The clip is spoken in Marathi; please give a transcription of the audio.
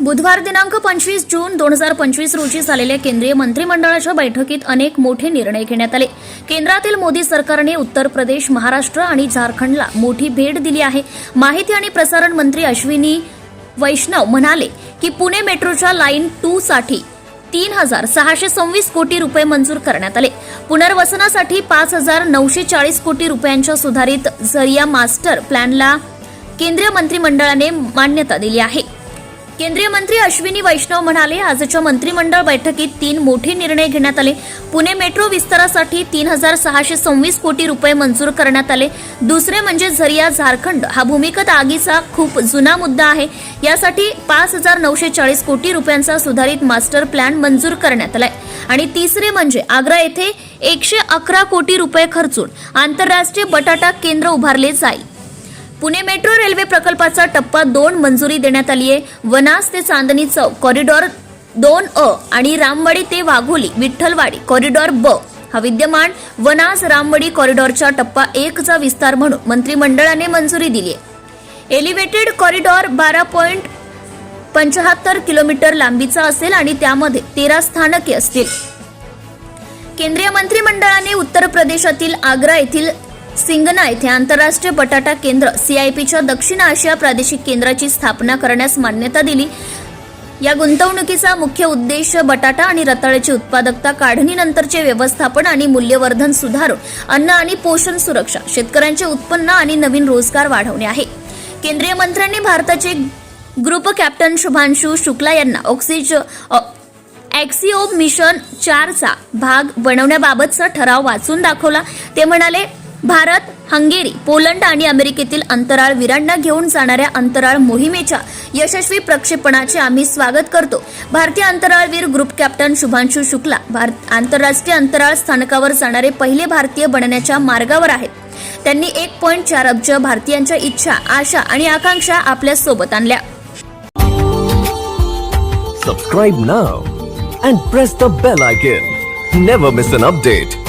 बुधवार दिनांक पंचवीस जून दोन हजार पंचवीस रोजी झालेल्या केंद्रीय मंत्रिमंडळाच्या बैठकीत अनेक मोठे निर्णय घेण्यात आले. केंद्रातील मोदी सरकारने उत्तर प्रदेश महाराष्ट्र आणि झारखंडला मोठी भेट दिली आहे. माहिती आणि प्रसारण मंत्री अश्विनी वैष्णव म्हणाले की पुणे मेट्रोच्या लाईन टू साठी तीन हजार सहाशे सव्वीस कोटी रुपये मंजूर करण्यात आले. पुनर्वसनासाठी पाच हजार नऊशे चाळीस कोटी रुपयांच्या सुधारित झरिया मास्टर प्लॅनला केंद्रीय मंत्रिमंडळाने मान्यता दिली आहे. केंद्रीय मंत्री अश्विनी वैष्णव म्हणाले आजच्या मंत्रिमंडळ बैठकीत तीन मोठे निर्णय घेण्यात आले. पुणे मेट्रो विस्तारासाठी तीन हजार सहाशे सव्वीस कोटी रुपये मंजूर करण्यात आले. दुसरे म्हणजे झरिया झारखंड. हा भूमिगत आगीचा खूप जुना मुद्दा आहे. यासाठी पाच हजार नऊशे चाळीस कोटी रुपयांचा सुधारित मास्टर प्लॅन मंजूर करण्यात आलाय. आणि तिसरे म्हणजे आग्रा येथे एकशे अकरा कोटी रुपये खर्चून आंतरराष्ट्रीय बटाटा केंद्र उभारले जाईल. पुणे मेट्रो रेल्वे प्रकल्पाचा टप्पा दोन मंजुरी देण्यात आली आहे. वनास ते चांदणी चौक कॉरिडॉर दोन अ आणि रामवाडी ते वाघोली विठ्ठलवाडी कॉरिडॉर ब हा विद्यमान वनास रामवाडी कॉरिडॉरच्या टप्पा एकचा विस्तार म्हणून मंत्रिमंडळाने मंजुरी दिली आहे. एलिव्हेटेड कॉरिडॉर बारा पॉईंट पंचाहत्तर किलोमीटर लांबीचा असेल आणि त्यामध्ये तेरा स्थानके असतील. केंद्रीय मंत्रिमंडळाने उत्तर प्रदेशातील आग्रा येथील सिंगना येथे आंतरराष्ट्रीय बटाटा केंद्र सीआयपीच्या दक्षिण आशिया प्रादेशिक केंद्राची स्थापना करण्यास मान्यता दिली. या गुंतवणुकीचा मुख्य उद्देश बटाटा आणि रताळ्याची उत्पादकता काढणीनंतरचे व्यवस्थापन आणि मूल्यवर्धन सुधारून अन्न आणि पोषण सुरक्षा शेतकऱ्यांचे उत्पन्न आणि नवीन रोजगार वाढवणे आहे. केंद्रीय मंत्र्यांनी भारताचे ग्रुप कॅप्टन शुभांशु शुक्ला यांना ऑक्सिज ॲक्सिओ मिशन चारचा भाग बनवण्याबाबतचा ठराव वाचून दाखवला. ते म्हणाले भारत हंगेरी पोलंड आणि अमेरिकेतील अंतराळवीरांना घेऊन जाणाऱ्या अंतराळ मोहिमेच्या यशस्वी प्रक्षेपणाचे आम्ही स्वागत करतो. भारतीय अंतराळवीर ग्रुप कॅप्टन शुभांशु शुक्ला भारत आंतरराष्ट्रीय अंतराळ स्थानकावर जाणारे पहिले भारतीय बनण्याच्या मार्गावर आहेत. त्यांनी एक पॉईंट चार अब्ज भारतीयांच्या इच्छा आशा आणि आकांक्षा आपल्यासोबत आणल्या. Subscribe now and press the bell icon never miss an update